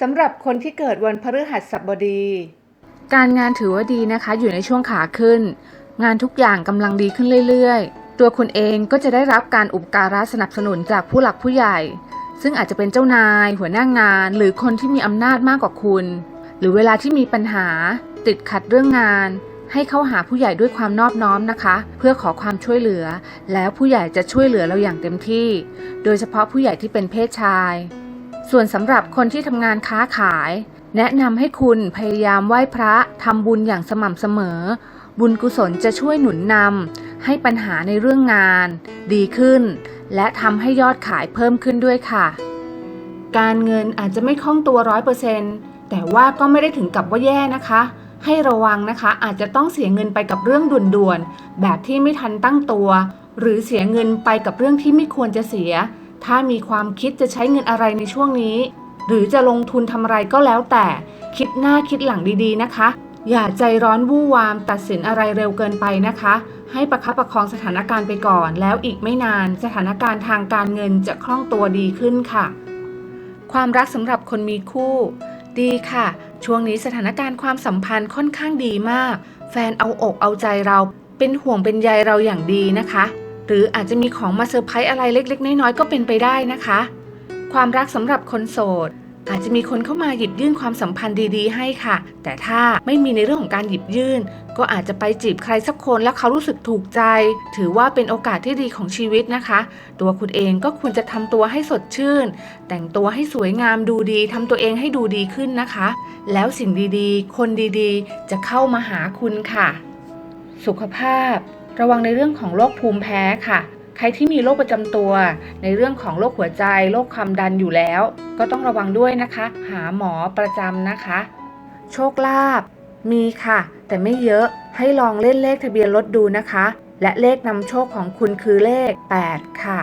สำหรับคนที่เกิดวันพฤหัสบดี การงานถือว่าดีนะคะ อยู่ในช่วงขาขึ้น งานทุกอย่างกำลังดีขึ้นเรื่อยๆ ตัวคุณเองก็จะได้รับการอุปการะสนับสนุนจากผู้หลักผู้ใหญ่ ซึ่งอาจจะเป็นเจ้านาย หัวหน้างาน หรือคนที่มีอำนาจมากกว่าคุณ หรือเวลาที่มีปัญหา ติดขัดเรื่องงาน ให้เข้าหาผู้ใหญ่ด้วยความนอบน้อมนะคะ เพื่อขอความช่วยเหลือ แล้วผู้ใหญ่จะช่วยเหลือเราอย่างเต็มที่ โดยเฉพาะผู้ใหญ่ที่เป็นเพศชาย ส่วนสำหรับคนที่ทำงานค้าขาย แนะนำให้คุณพยายามไหว้พระทำบุญอย่างสม่ำเสมอ บุญกุศลจะช่วยหนุนนำให้ปัญหาในเรื่องงาน ดีขึ้น และทำให้ยอดขายเพิ่มขึ้นด้วยค่ะ การเงินอาจจะไม่คล่องตัวร้อยเปอร์เซ็นต์แต่ว่าก็ไม่ได้ถึงกับว่าแย่นะคะ ให้ระวังนะคะอาจจะต้องเสียเงินไปกับเรื่องด่วนๆแบบที่ไม่ทันตั้งตัว หรือเสียเงินไปกับเรื่องที่ไม่ควรจะเสีย ถ้ามีความคิดจะใช้เงินอะไรในช่วงนี้ หรือจะลงทุนทำอะไรก็แล้วแต่ คิดหน้าคิดหลังดีๆนะคะ อย่าใจร้อนวู่วามตัดสินอะไรเร็วเกินไปนะคะ ให้ประคับประคองสถานการณ์ไปก่อน แล้วอีกไม่นานสถานการณ์ทางการเงินจะคล่องตัวดีขึ้นค่ะ ความรักสำหรับคนมีคู่ ดีค่ะ ช่วงนี้สถานการณ์ความสัมพันธ์ค่อนข้างดีมาก แฟนเอาอกเอาใจเรา เป็นห่วงเป็นใยเราอย่างดีนะคะ หรืออาจจะมีของมาเซอร์ไพรส์อะไรเล็ก ๆ น้อยๆก็เป็นไปได้นะคะ ความรักสำหรับคนโสด อาจจะมีคนเข้ามาหยิบยื่นความสัมพันธ์ดี ๆ ให้ค่ะ แต่ถ้าไม่มีในเรื่องของการหยิบยื่น ก็อาจจะไปจีบใครสักคนแล้วเขารู้สึกถูกใจ ถือว่าเป็นโอกาสที่ดีของชีวิตนะคะ ตัวคุณเองก็ควรจะทำตัวให้สดชื่น แต่งตัวให้สวยงามดูดีทำตัวเองให้ดูดีขึ้นนะคะ แล้วสิ่งดีๆ คนดีๆ จะเข้ามาหาคุณค่ะ สุขภาพ ระวังในเรื่องของโรคภูมิแพ้ค่ะ ใครที่มีโรคประจำตัว ในเรื่องของโรคหัวใจ โรคความดันอยู่แล้ว ก็ต้องระวังด้วยนะคะ หาหมอประจำนะคะ โชคลาภมีค่ะ แต่ไม่เยอะให้ลองเล่นเลขทะเบียนรถดูนะคะ และเลขนำโชคของคุณคือเลข 8 ค่ะ